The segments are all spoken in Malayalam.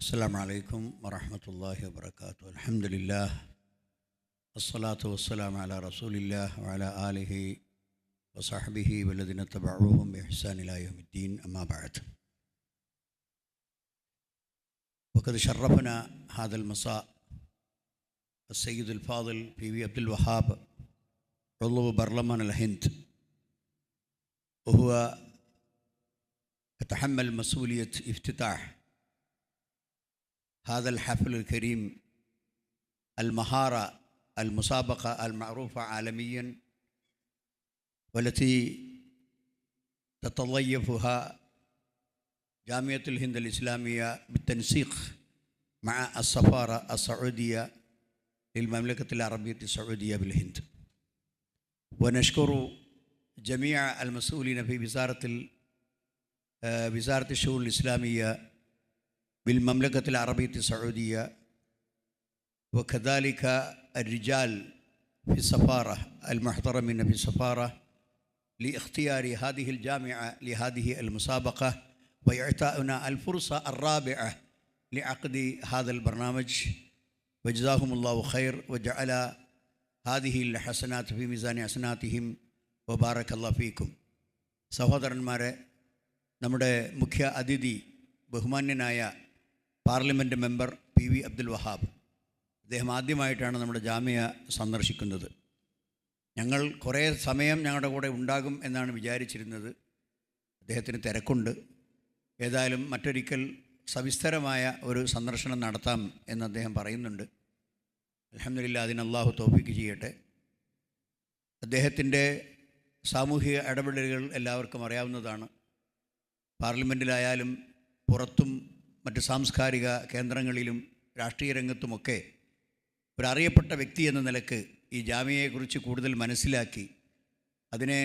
السلام عليكم ورحمة الله وبركاته. الحمد لله الصلاة والسلام على رسول الله وعلى آله وصحبه والذين اتبعوهم بإحسان إلى يوم الدين. أما بعد وقد شرفنا هذا المساء السيد الفاضل بي في عبد الوهاب عضو برلمان الهند. وهو يتحمل مسؤولية افتتاح هذا الحفل الكريم المهارة المسابقة المعروفة عالميا والتي تتضيفها جامعة الهند الإسلامية بالتنسيق مع السفارة السعودية للمملكة العربية السعودية بالهند. ونشكر جميع المسؤولين في وزارة آه، وزارة الشؤون الإسلامية بالمملكة العربية السعودية وكذلك الرجال في السفارة المحترمين في السفارة لاختيار هذه الجامعة لهذه المسابقة وإعطائنا الفرصة الرابعة لعقد هذا البرنامج وجزاهم الله خير وجعل هذه الحسنات في ميزان حسناتهم وبارك الله فيكم സഹോദരന്മാരെ നമ്മുടെ മുഖ്യ അതിഥി ബഹുമാന്യനായ parliament member P V Abdul Wahab. അദ്ദേഹം ആദ്യമായിട്ടാണ് നമ്മുടെ ജാമ്യ സന്ദർശിക്കുന്നത്. ഞങ്ങൾ കുറേ സമയം ഞങ്ങളുടെ കൂടെ ഉണ്ടാകും എന്നാണ് വിചാരിച്ചിരുന്നത്. അദ്ദേഹത്തിന് തിരക്കുണ്ട്. ഏതായാലും മറ്റൊരിക്കൽ സവിസ്തരമായ ഒരു സന്ദർശനം നടത്താം എന്ന് അദ്ദേഹം പറയുന്നുണ്ട്. അലഹമില്ല അതിന് അള്ളാഹു തോഫിക്ക് ചെയ്യട്ടെ. അദ്ദേഹത്തിന്റെ സാമൂഹിക ഇടപെടലുകൾ എല്ലാവർക്കും അറിയാവുന്നതാണ്. പാർലമെന്റിലായാലും പുറത്തും മറ്റ് സാംസ്കാരിക കേന്ദ്രങ്ങളിലും രാഷ്ട്രീയ രംഗത്തുമൊക്കെ ഒരു അറിയപ്പെട്ട വ്യക്തി എന്ന നിലയ്ക്ക് ഈ ജാമ്യയെക്കുറിച്ച് കൂടുതൽ മനസ്സിലാക്കി അതിനെ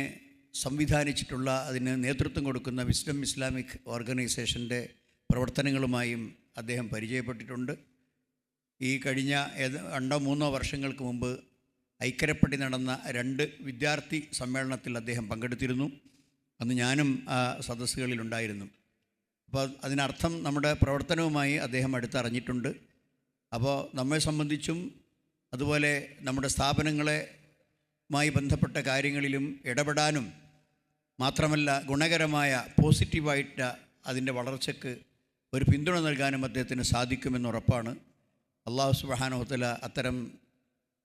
സംവിധാനിച്ചിട്ടുള്ള അതിന് നേതൃത്വം കൊടുക്കുന്ന വിസ്ഡം ഇസ്ലാമിക് ഓർഗനൈസേഷന്റെ പ്രവർത്തനങ്ങളുമായും അദ്ദേഹം പരിചയപ്പെട്ടിട്ടുണ്ട്. ഈ കഴിഞ്ഞ രണ്ടോ മൂന്നോ വർഷങ്ങൾക്ക് മുമ്പ് ഐക്യരപ്പെട്ടി നടന്ന രണ്ട് വിദ്യാർത്ഥി സമ്മേളനത്തിൽ അദ്ദേഹം പങ്കെടുത്തിരുന്നു. അന്ന് ഞാനും ആ സദസ്സുകളിലുണ്ടായിരുന്നു. അപ്പോൾ അതിനർത്ഥം നമ്മുടെ പ്രവർത്തനവുമായി അദ്ദേഹം അടുത്തറിഞ്ഞിട്ടുണ്ട്. അപ്പോൾ നമ്മെ സംബന്ധിച്ചും അതുപോലെ നമ്മുടെ സ്ഥാപനങ്ങളെ മായി ബന്ധപ്പെട്ട കാര്യങ്ങളിലും ഇടപെടാനും മാത്രമല്ല ഗുണകരമായ പോസിറ്റീവായിട്ട് അതിന്റെ വളർച്ചയ്ക്ക് ഒരു പിന്തുണ നൽകാനും അദ്ദേഹത്തിന് സാധിക്കുമെന്ന് ഉറപ്പാണ്. അള്ളാഹു സുബാനോത്തല അത്തരം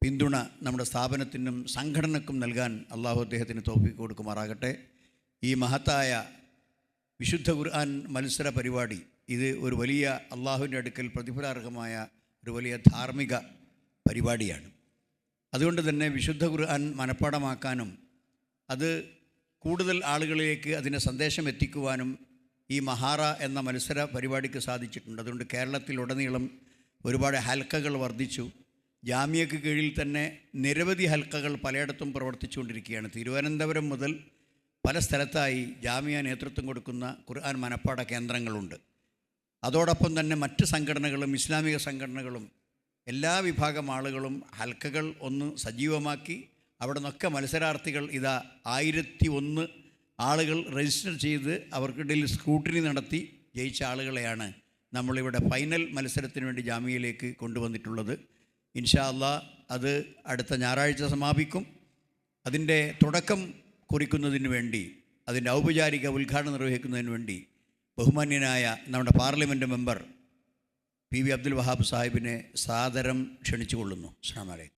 പിന്തുണ നമ്മുടെ സ്ഥാപനത്തിനും സംഘടനക്കും നൽകാൻ അള്ളാഹു അദ്ദേഹത്തിന് തോഫിക്ക് കൊടുക്കുമാറാകട്ടെ. ഈ മഹത്തായ വിശുദ്ധ ഖുർആൻ മത്സര പരിപാടി. ഇത് ഒരു വലിയ അള്ളാഹുവിന്റെ അടുക്കൽ പ്രതിഫലാർഹമായ ഒരു വലിയ ധാർമ്മിക പരിപാടിയാണ്. അതുകൊണ്ട് തന്നെ വിശുദ്ധ ഖുർആൻ മനഃപ്പാടമാക്കാനും അത് കൂടുതൽ ആളുകളിലേക്ക് അതിന്റെ സന്ദേശം എത്തിക്കുവാനും ഈ മഹാറ എന്ന മത്സര പരിപാടിക്ക് സാധിച്ചിട്ടുണ്ട്. അതുകൊണ്ട് കേരളത്തിലുടനീളം ഒരുപാട് ഹൽക്കകൾ വർദ്ധിച്ചു. ജാമ്യക്ക് കീഴിൽ തന്നെ നിരവധി ഹൽക്കകൾ പലയിടത്തും പ്രവർത്തിച്ചുകൊണ്ടിരിക്കുകയാണ്. തിരുവനന്തപുരം മുതൽ പല സ്ഥലത്തായി ജാമ്യ നേതൃത്വം കൊടുക്കുന്ന ഖുർആൻ മനപ്പാട കേന്ദ്രങ്ങളുണ്ട്. അതോടൊപ്പം തന്നെ മറ്റ് സംഘടനകളും ഇസ്ലാമിക സംഘടനകളും എല്ലാ വിഭാഗം ആളുകളും ഹൽക്കകൾ ഒന്ന് സജീവമാക്കി. അവിടെ നിന്നൊക്കെ മത്സരാർത്ഥികൾ ഇതാ ആയിരത്തി ഒന്ന് ആളുകൾ രജിസ്റ്റർ ചെയ്ത് അവർക്കിടയിൽ സ്ക്രൂട്ടിനി നടത്തി ജയിച്ച ആളുകളെയാണ് നമ്മളിവിടെ ഫൈനൽ മത്സരത്തിന് വേണ്ടി ജാമ്യയിലേക്ക് കൊണ്ടുവന്നിട്ടുള്ളത്. ഇൻഷാ അള്ളാ അത് അടുത്ത ഞായറാഴ്ച സമാപിക്കും. അതിന്റെ തുടക്കം കുറിക്കുന്നതിന് വേണ്ടി അതിന്റെ ഔപചാരിക ഉദ്ഘാടനം നിർവഹിക്കുന്നതിന് വേണ്ടി ബഹുമാന്യനായ നമ്മുടെ parliament member P V Abdul Wahab സാഹിബിനെ സാദരം ക്ഷണിച്ചുകൊള്ളുന്നു. അസ്സാം വലൈക്കും